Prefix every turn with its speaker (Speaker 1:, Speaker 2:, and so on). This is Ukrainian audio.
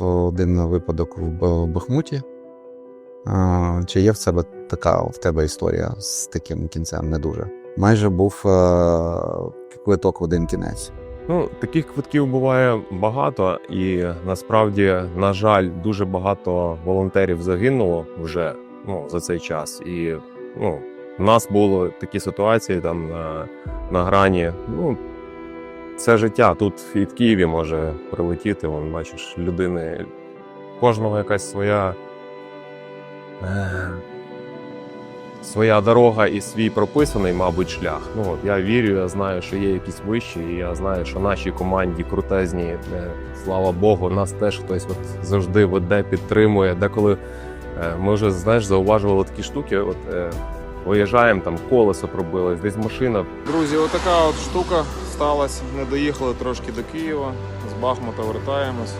Speaker 1: мав один випадок в Бахмуті. Чи є в себе така в тебе історія з таким кінцем не дуже? Майже був е, квиток в один кінець.
Speaker 2: Ну, таких квитків буває багато, і насправді, на жаль, дуже багато волонтерів загинуло вже ну, за цей час. І ну, в нас були такі ситуації там на, на грані. Ну, це життя. Тут і в Києві може прилетіти. Вон, бачиш, людини. Кожного якась своя. е, Своя дорога і свій прописаний, мабуть, шлях. Ну от я вірю, я знаю, що є якісь вищі, і я знаю, що нашій команді крутезні, е, слава Богу, нас теж хтось от завжди веде, підтримує. Деколи е, ми вже знаєш, зауважували такі штуки. От виїжджаємо, там колесо пробилось, десь машина
Speaker 3: Друзі, отака от штука сталася. Не доїхали трошки до Києва. З Бахмута вертаємось.